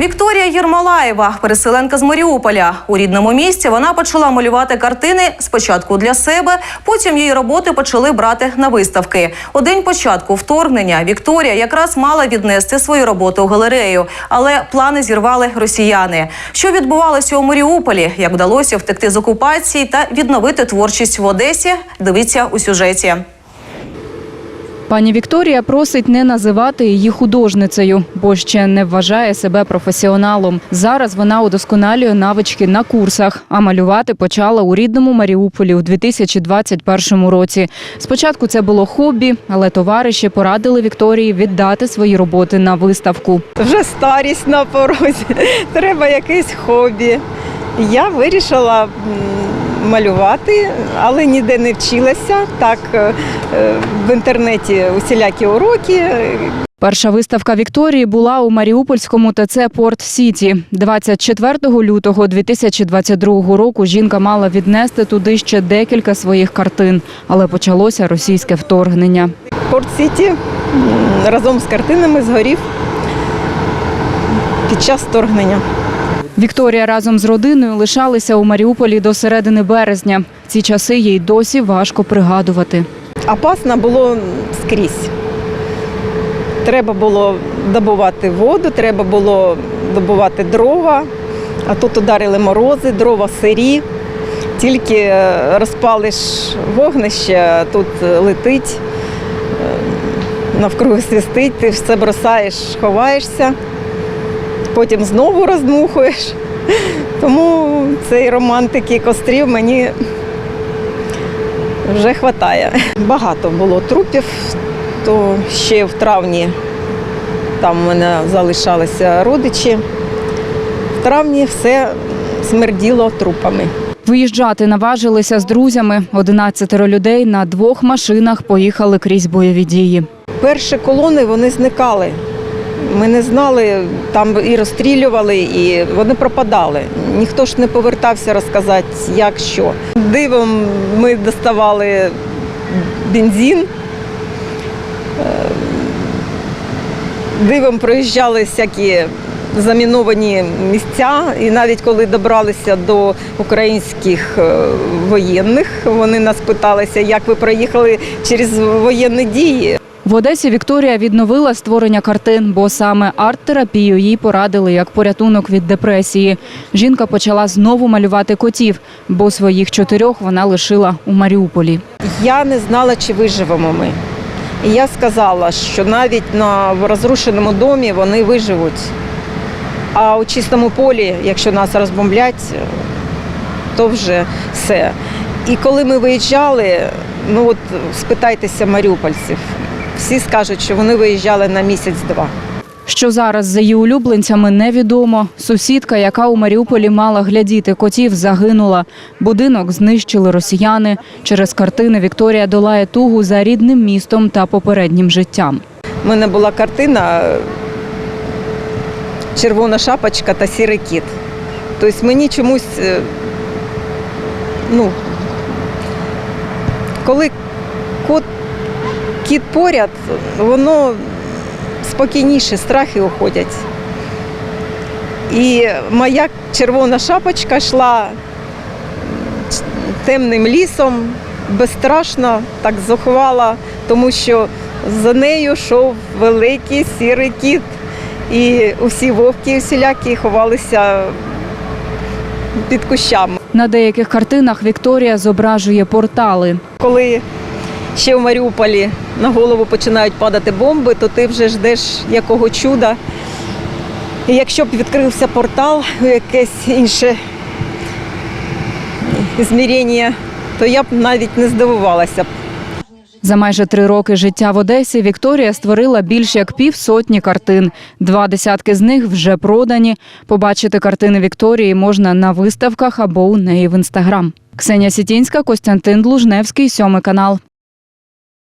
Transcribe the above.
Вікторія Єрмолаєва, переселенка з Маріуполя. У рідному місті вона почала малювати картини спочатку для себе, потім її роботи почали брати на виставки. У день початку вторгнення Вікторія якраз мала віднести свою роботу у галерею, але плани зірвали росіяни. Що відбувалося у Маріуполі, як вдалося втекти з окупації та відновити творчість в Одесі? Дивіться у сюжеті. Пані Вікторія просить не називати її художницею, бо ще не вважає себе професіоналом. Зараз вона удосконалює навички на курсах, а малювати почала у рідному Маріуполі у 2021 році. Спочатку це було хобі, але товариші порадили Вікторії віддати свої роботи на виставку. Вже старість на порозі, треба якесь хобі. Я вирішила малювати, але ніде не вчилася. Так е, е, в інтернеті усілякі уроки. Перша виставка Вікторії була у Маріупольському ТЦ Порт Сіті. 24 лютого 2022 року жінка мала віднести туди ще декілька своїх картин, але почалося російське вторгнення. Порт Сіті разом з картинами згорів під час вторгнення. Вікторія разом з родиною лишалися у Маріуполі до середини березня. Ці часи їй досі важко пригадувати. Опасно було скрізь. Треба було добувати воду, треба було добувати дрова, а тут ударили морози, дрова сирі. Тільки е, розпалиш вогнище, тут летить, е, навкруги свистить, ти все бросаєш, ховаєшся, потім знову роздмухуєш. Тому цей романтики кострів мені вже вистачає. Багато було трупів, то ще в травні там у мене залишалися родичі. В травні все смерділо трупами. Виїжджати наважилися з друзями. 11 людей на двох машинах поїхали крізь бойові дії. Перші колони вони зникали. Ми не знали, там і розстрілювали, і вони пропадали. Ніхто ж не повертався розказати, як що. Дивом ми доставали бензин. Е, Дивом проїжджали всякі заміновані місця, і навіть коли добралися до українських е, воєнних, вони нас питалися, як ви проїхали через воєнні дії. В Одесі Вікторія відновила створення картин, бо саме арт-терапію їй порадили як порятунок від депресії. Жінка почала знову малювати котів, бо своїх чотирьох вона лишила у Маріуполі. Я не знала, чи виживемо ми. І я сказала, що навіть на розрушеному домі вони виживуть. А у чистому полі, якщо нас розбомблять, то вже все. І коли ми виїжджали, ну от спитайтеся маріупольців, всі скажуть, що вони виїжджали на місяць-два. Що зараз за її улюбленцями, невідомо. Сусідка, яка у Маріуполі мала глядіти котів, загинула. Будинок знищили росіяни. Через картини Вікторія долає тугу за рідним містом та попереднім життям. У мене була картина Червона шапочка та сірий кіт. Тобто мені чомусь, е, ну, коли кот, кіт поряд, воно спокійніше, страхи уходять. І моя червона шапочка йшла темним лісом, безстрашно, так зухвала, тому що за нею йшов великий сірий кіт. І усі вовки всілякі ховалися під кущами. На деяких картинах Вікторія зображує портали. Коли ще в Маріуполі на голову починають падати бомби, то ти вже ждеш якого чуда. І якщо б відкрився портал якесь інше змірення, то я б навіть не здивувалася б. За майже три роки життя в Одесі Вікторія створила більш як півсотні картин. Два десятки з них вже продані. Побачити картини Вікторії можна на виставках або у неї в інстаграм. Ксенія Сітінська, Костянтин Длужневський, сьомий канал.